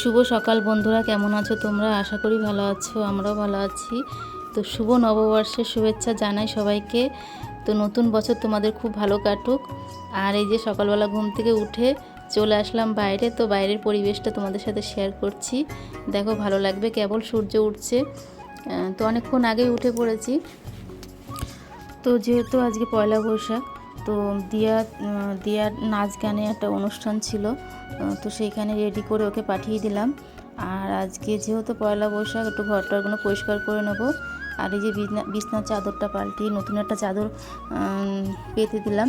শুভ সকাল বন্ধুরা, কেমন আছো তোমরা? আশা করি ভালো আছো, আমরাও ভালো আছি। তো শুভ নববর্ষের শুভেচ্ছা জানাই সবাইকে। তো নতুন বছর তোমাদের খুব ভালো কাটুক। আর এই যে সকালবেলা ঘুম থেকে উঠে চলে আসলাম বাইরে, তো বাইরের পরিবেশটা তোমাদের সাথে শেয়ার করছি। দেখো, ভালো লাগবে, কেবল সূর্য উঠছে। তো অনেকক্ষণ আগেই উঠে পড়েছি। তো যেহেতু আজকে পয়লা বৈশাখ তো দিয়া দিয়ার নাচ গানে একটা অনুষ্ঠান ছিল তো সেইখানে রেডি করে ওকে পাঠিয়ে দিলাম। আর আজকে যেহেতু পয়লা বৈশাখ, একটু ঘরটারগুলো পরিষ্কার করে নেব। আর এই যে বিছনা, বিছনার চাদরটা পাল্টিয়ে নতুন একটা চাদর পেতে দিলাম।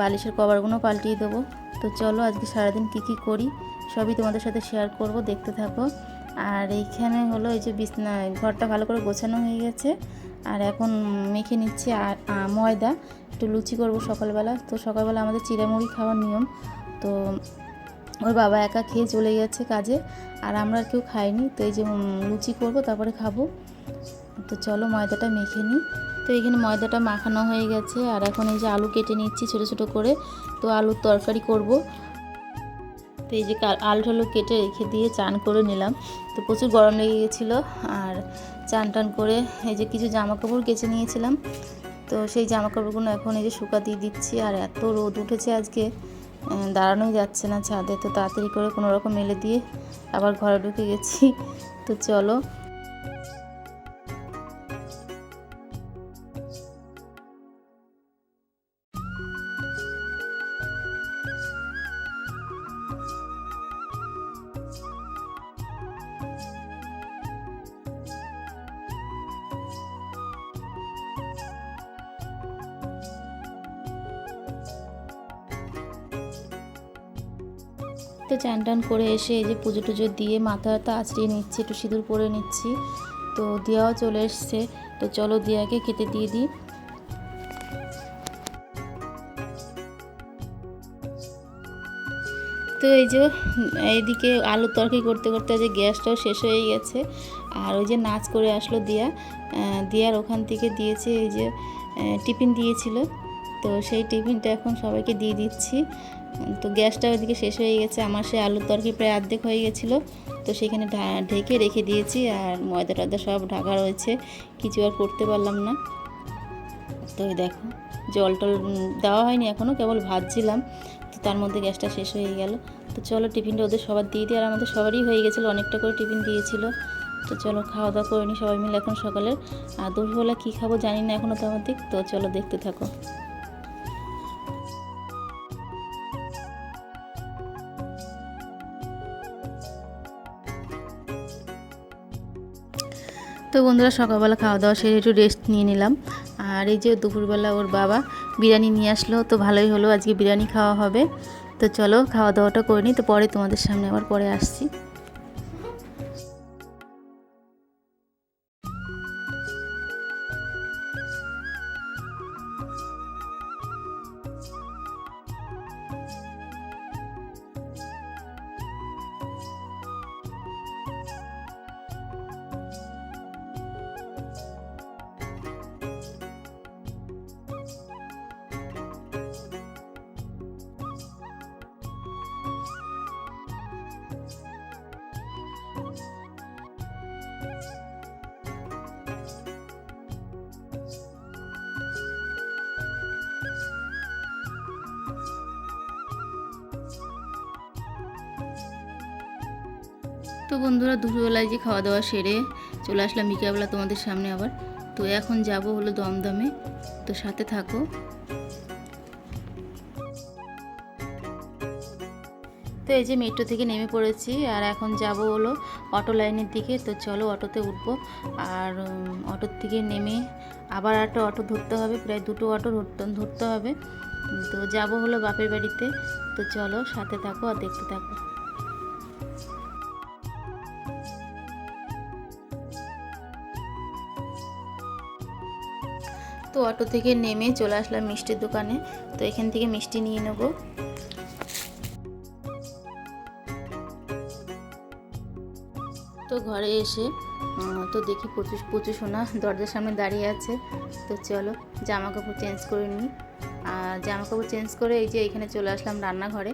বালিশের কভারগুলো পাল্টিয়ে দেবো। তো চলো আজকে সারাদিন কী কী করি, সবই তোমাদের সাথে শেয়ার করব, দেখতে থাকো। আর এইখানে হলো এই যে বিছনা, ঘরটা ভালো করে গোছানো হয়ে গেছে। আর এখন মেখে নিচ্ছে আর ময়দা। একটু লুচি করব সকালবেলা। তো সকালবেলা আমাদের চিড়ামুড়ি খাওয়ার নিয়ম। তো ওর বাবা একা খেয়ে চলে গেছে কাজে, আর আমরা আর কেউ খাইনি। তো এই যে লুচি করব, তারপরে খাব। তো চলো ময়দাটা মেখে নিই। তো এখানে ময়দাটা মাখানো হয়ে গেছে, আর এখন এই যে আলু কেটে নিচ্ছি ছোটো ছোটো করে। তো আলুর তরকারি করব। তো এই যে আলু টালু কেটে রেখে দিয়ে চান করে নিলাম। তো প্রচুর গরম লেগে গেছিল, আর চান টান করে এই যে কিছু জামা কাপড় কেচে নিয়েছিলাম। তো সেই জামা কাপড়গুলো এখন এই যে শুকা দিয়ে দিচ্ছি আর এত রোদ উঠেছে আজকে দাঁড়ানোই যাচ্ছে না ছাদে। তো তাড়াতাড়ি করে কোনো রকম মেলে দিয়ে আবার ঘরে ঢুকে গেছি। তো চলো তো চান টান করে এসে এই যে পুজো টুজো দিয়ে মাথা হাতা আঁচড়িয়ে নিচ্ছি, একটু সিঁদুর পরে নিচ্ছি। তো দিয়াও চলে এসছে। তো চলো দিয়াকে খেতে দিয়ে দিই। তো এই যে, এইদিকে আলুর তরকারি করতে করতে যে গ্যাসটাও শেষ হয়ে গেছে। আর ওই যে নাচ করে আসলো দিয়া। দিয়ার ওখান থেকে দিয়েছে এই যে টিফিন দিয়েছিল। তো সেই টিফিনটা এখন সবাইকে দিয়ে দিচ্ছি। তো গ্যাসটা ওইদিকে শেষ হয়ে গেছে। আমার সে আলুর তরকারি প্রায় অর্ধেক হয়ে গেছিল। তো সেখানে ঢেকে রেখে দিয়েছি আর ময়দা টয়দা সব ঢাকা রয়েছে। কিছু আর করতে পারলাম না। তো দেখো, জল টল দেওয়া হয়নি এখনও কেবল ভাজছিলাম। তো তার মধ্যে গ্যাসটা শেষ হয়ে গেল। তো চলো টিফিনটা ওদের সবার দিয়ে দিই। আর আমাদের সবারই হয়ে গেছিল, অনেকটা করে টিফিন দিয়েছিল। তো চলো খাওয়া দাওয়া করে নিই সবাই মিলে এখন সকালে আর দুপুরবেলা কী খাব জানি না এখনও তো আমাদের তো চলো দেখতে থাকো। তো বন্ধুরা সকালবেলা খাওয়া দাওয়া সেরে একটু রেস্ট নিয়ে নিলাম। আর এই যে দুপুরবেলা ওর বাবা বিরিয়ানি নিয়ে আসলো, তো ভালোই হলো, আজকে বিরিয়ানি খাওয়া হবে। তো চলো খাওয়া দাওয়াটা করে নিই, তো পরে তোমাদের সামনে আবার পরে আসছি। তো বন্ধুরা, দুপুরবেলায় যে খাওয়া দাওয়া সেরে চলে আসলাম বিকেলবেলা তোমাদের সামনে আবার। তো এখন যাব হলো দমদমে। তো সাথে থাকো। তো এই যে মেট্রো থেকে নেমে পড়েছি, আর এখন যাব হলো অটো লাইনের দিকে। তো চলো অটোতে উঠবো। আর অটোর থেকে নেমে আবার একটা অটো ধরতে হবে। প্রায় দুটো অটো ধরতে হবে। তো যাব হলো বাপের বাড়িতে। তো চলো সাথে থাকো আর দেখতে থাকো। তো অটো থেকে নেমে চলে আসলাম মিষ্টির দোকানে। তো এখান থেকে মিষ্টি নিয়ে নেব। তো ঘরে এসে তো দেখি প্রচুর প্রচুর সোনা দরজার সামনে দাঁড়িয়ে আছে। তো চলো জামা কাপড় চেঞ্জ করে নিই। আর জামা কাপড় চেঞ্জ করে এই যে এখানে চলে আসলাম রান্নাঘরে।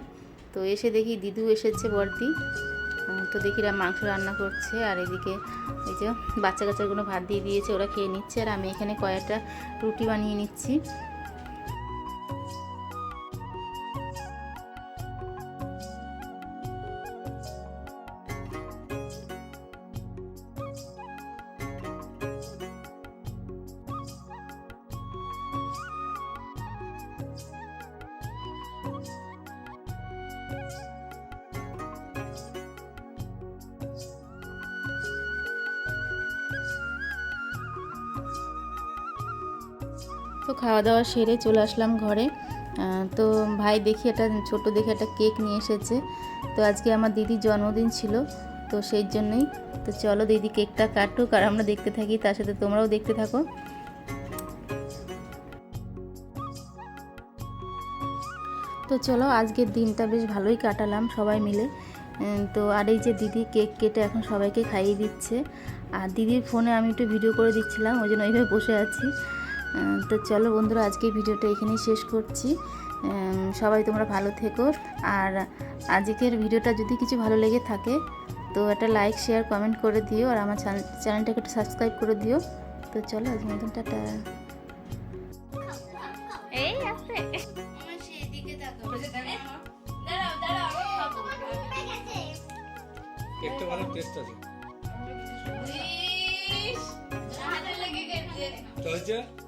তো এসে দেখি দিদু এসেছে আহ, তো দেখি রা- মাংস রান্না করছে আর এদিকে এই যে বাচ্চা কাচ্চাগুলো ভাত দিয়ে দিয়েছে, ওরা খেয়ে নিচ্ছে আর আমি এখানে কয়েকটা রুটি বানিয়ে নিচ্ছি। তো খাওয়া দাওয়া সেরে চলে আসলাম ঘরে। তো ভাই দেখি একটা ছোট দেখে একটা কেক নিয়ে এসেছে। তো আজকে আমার দিদির জন্মদিন ছিল, তো সেই জন্যই। তো চলো দিদি কেকটা কাটুক আর আমরা দেখতে থাকি, তার সাথে তোমরাও দেখতে থাকো। তো চলো আজকের দিনটা বেশ ভালোই কাটালাম সবাই মিলে। তো আর এই যে দিদি কেক কেটে এখন সবাইকে খাইয়ে দিচ্ছে। আর দিদির ফোনে আমি একটু ভিডিও করে দিচ্ছিলাম, ওই জন্য ওইভাবে বসে আছি। তো চলো বন্ধুরা আজকে ভিডিওটা এখানেই শেষ করছি। সবাই তোমরা ভালো থেকো। আর আজকের ভিডিওটা যদি কিছু ভালো লেগে থাকে তো একটা লাইক শেয়ার কমেন্ট করে দিও। আর আমার চ্যানেল- চ্যানেলটাকে একটু সাবস্ক্রাইব করে দিও। তো চলো আজ মতন টাটা। এই আছে। কেকটা ভালো টেস্ট আছে চলেছে?